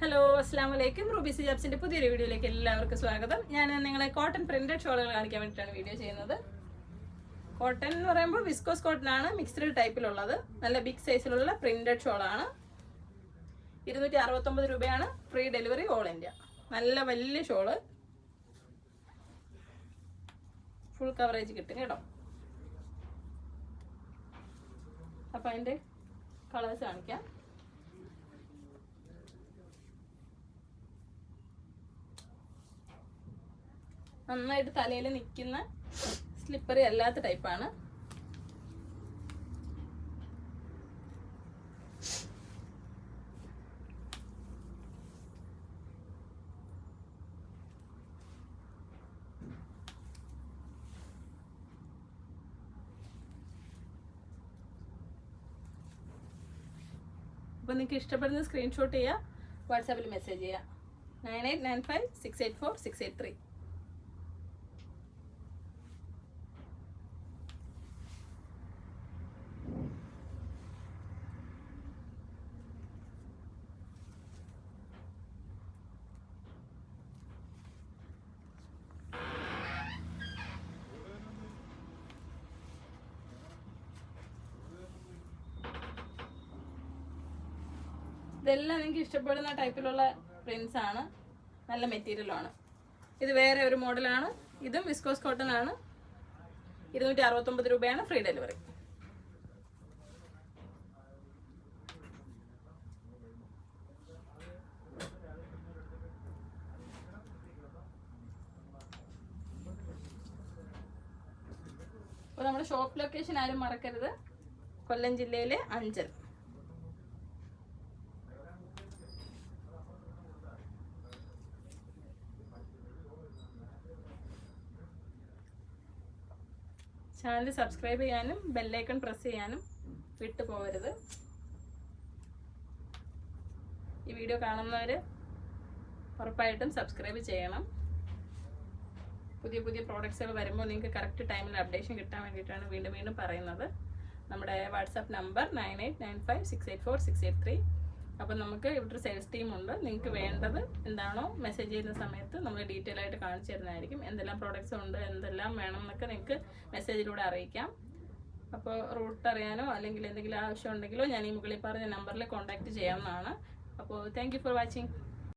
Hello അസ്സാം വലൈക്കും Ruby സിജാബ്സിന്റെ പുതിയൊരു വീഡിയോയിലേക്ക് എല്ലാവർക്കും സ്വാഗതം. ഞാൻ നിങ്ങളെ കോട്ടൺ പ്രിന്റഡ് ഷോളുകൾ കാണിക്കാൻ വേണ്ടിയിട്ടാണ് വീഡിയോ ചെയ്യുന്നത്. കോട്ടൺ എന്ന് പറയുമ്പോൾ വിസ്കോസ് കോട്ടൺ ആണ് മിക്സ്ഡ് ടൈപ്പിലുള്ളത് നല്ല ബിഗ് സൈസിലുള്ള പ്രിന്റഡ് ഷോളാണ് ഇരുന്നൂറ്റി അറുപത്തൊമ്പത് രൂപയാണ് ഫ്രീ ഡെലിവറി ഓൾ ഇന്ത്യ നല്ല വലിയ ഷോൾ ഫുൾ കവറേജ് കിട്ടും കേട്ടോ. അപ്പം അതിന്റെ കളേഴ്സ് കാണിക്കാം. നന്നായിട്ട് തലയിൽ നിൽക്കുന്ന സ്ലിപ്പറി അല്ലാത്ത ടൈപ്പാണ് അപ്പോൾ നിങ്ങൾക്ക് ഇഷ്ടപ്പെടുന്ന സ്ക്രീൻഷോട്ട് ചെയ്യുക വാട്സാപ്പിൽ മെസ്സേജ് ചെയ്യുക. Nine eight nine five six eight four six eight three ഇതെല്ലാം നിങ്ങൾക്ക് ഇഷ്ടപ്പെടുന്ന ടൈപ്പിലുള്ള പ്രിന്റ്സ് ആണ്. നല്ല മെറ്റീരിയലാണ് ഇത് വേറെ ഒരു മോഡലാണ് ഇതും വിസ്കോസ് കോട്ടൺ ആണ്. ഇരുന്നൂറ്റി അറുപത്തൊമ്പത് രൂപയാണ് ഫ്രീ ഡെലിവറി അപ്പോൾ നമ്മുടെ ഷോപ്പ് ലൊക്കേഷൻ ആരും മറക്കരുത്. കൊല്ലം ജില്ലയിലെ അഞ്ചൽ. ചാനൽ സബ്സ്ക്രൈബ് ചെയ്യാനും ബെല്ലൈക്കൺ പ്രസ് ചെയ്യാനും വിട്ടു പോകരുത് ഈ വീഡിയോ കാണുന്നവർ ഉറപ്പായിട്ടും സബ്സ്ക്രൈബ് ചെയ്യണം. പുതിയ പുതിയ പ്രോഡക്ട്സുകൾ വരുമ്പോൾ നിങ്ങൾക്ക് കറക്റ്റ് ടൈമിൽ അപ്ഡേഷൻ കിട്ടാൻ വേണ്ടിയിട്ടാണ് വീണ്ടും വീണ്ടും പറയുന്നത്. നമ്മുടെ WhatsApp number nine eight nine five six eight four six eight three. അപ്പം നമുക്ക് ഇവിടെ ഒരു സെയിൽസ് ടീം ഉണ്ട്. നിങ്ങൾക്ക് വേണ്ടത് എന്താണോ മെസ്സേജ് ചെയ്യുന്ന സമയത്ത് നമ്മൾ ഡീറ്റെയിൽ ആയിട്ട് കാണിച്ചു തരുന്നതായിരിക്കും. എന്തെല്ലാം പ്രോഡക്റ്റ്സ് ഉണ്ട് എന്തെല്ലാം വേണം എന്നൊക്കെ നിങ്ങൾക്ക് മെസ്സേജിലൂടെ അറിയിക്കാം. അപ്പോൾ റൂട്ട് അറിയാനോ അല്ലെങ്കിൽ എന്തെങ്കിലും ആവശ്യം ഉണ്ടെങ്കിലോ ഞാൻ ഈ മുകളിൽ പറഞ്ഞ നമ്പറിൽ കോൺടാക്റ്റ് ചെയ്യാവുന്നതാണ്. അപ്പോൾ താങ്ക് ഫോർ വാച്ചിങ്